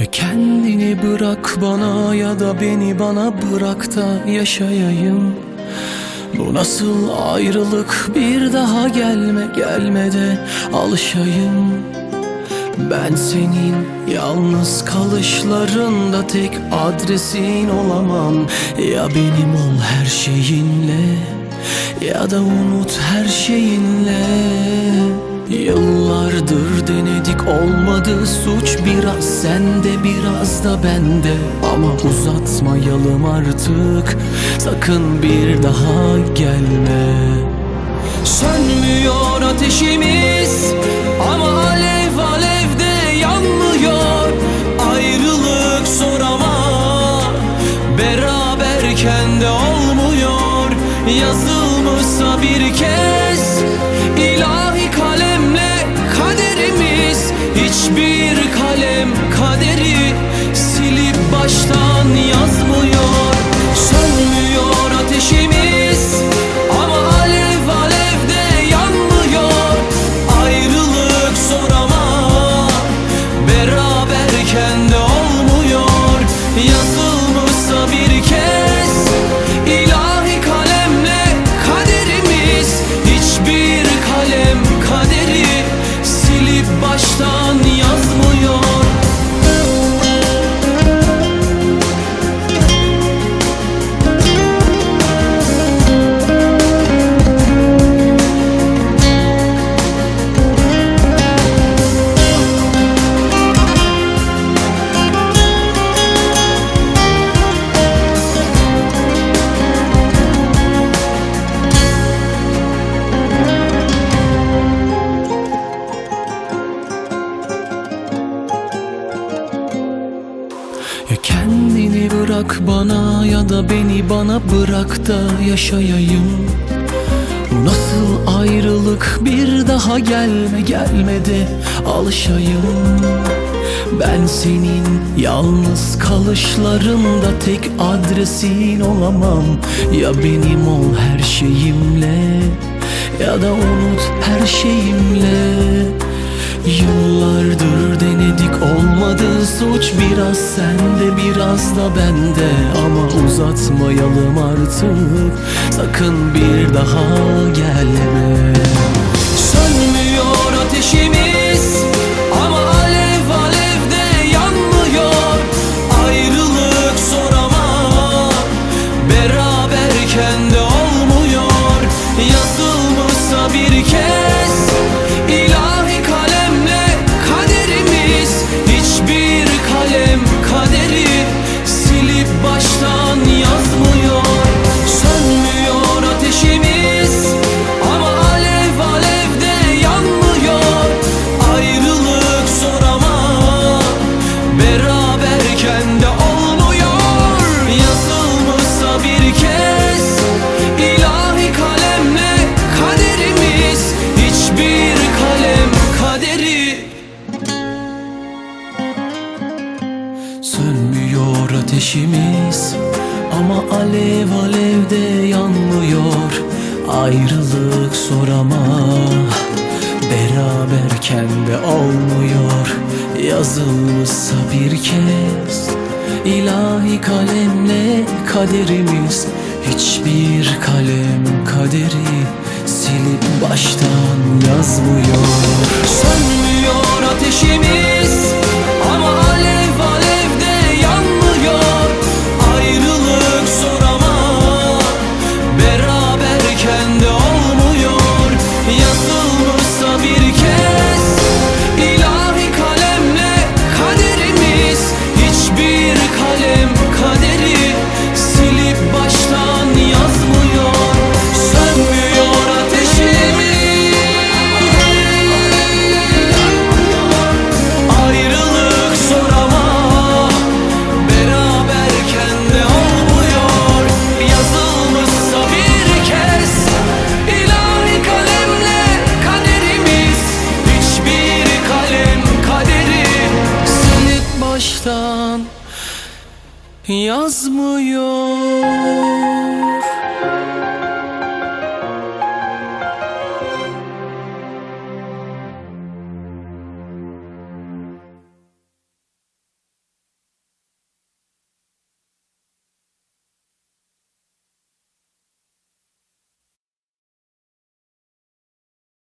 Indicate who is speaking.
Speaker 1: Ya kendini bırak bana ya da beni bana bırak da yaşayayım. Bu nasıl ayrılık? Bir daha gelme gelme de alışayım. Ben senin yalnız kalışlarında tek adresin olamam. Ya benim ol her şeyinle ya da unut her şeyinle Yıllardır denedik olmadı. Suç biraz sende biraz da bende. Ama uzatmayalım artık. Sakın bir daha gelme. Sönmüyor ateşimiz. Ama alev alevde yanmıyor. Ayrılık zor ama beraberken de olmuyor. Yazılmışsa bir kez ilahi Hiçbir kalem kaderi silip baştan yazmıyor Sönmüyor ateşimiz kendini bırak bana ya da beni bana bırak da yaşayayım. Nasıl ayrılık bir daha gelme gelme de alışayım. Ben senin yalnız kalışlarında tek adresin olamam. Ya benim ol her şeyimle ya da unut her şeyimle Yıllardır denedik olmadı. Suç biraz sende biraz da bende. Ama uzatmayalım artık. Sakın bir daha gelme. Sönmüyor ateşimiz ateşimiz ama alev alevde yanmıyor. Ayrılık zor ama beraberken de olmuyor. Yazılmışsa bir kez ilahi kalemle kaderimiz. Hiçbir kalem kaderi silip baştan yazmıyor. Sönmüyor yazmıyor